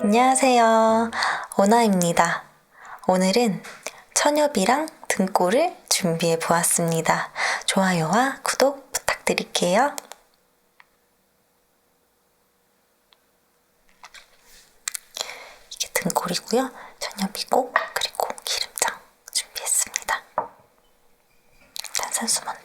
안녕하세요. 오나입니다. 오늘은 천엽이랑 등골을 준비해 보았습니다. 좋아요와 구독 부탁드릴게요. 이게 등골이고요. 천엽이고 그리고 기름장 준비했습니다. 탄산수 먼저.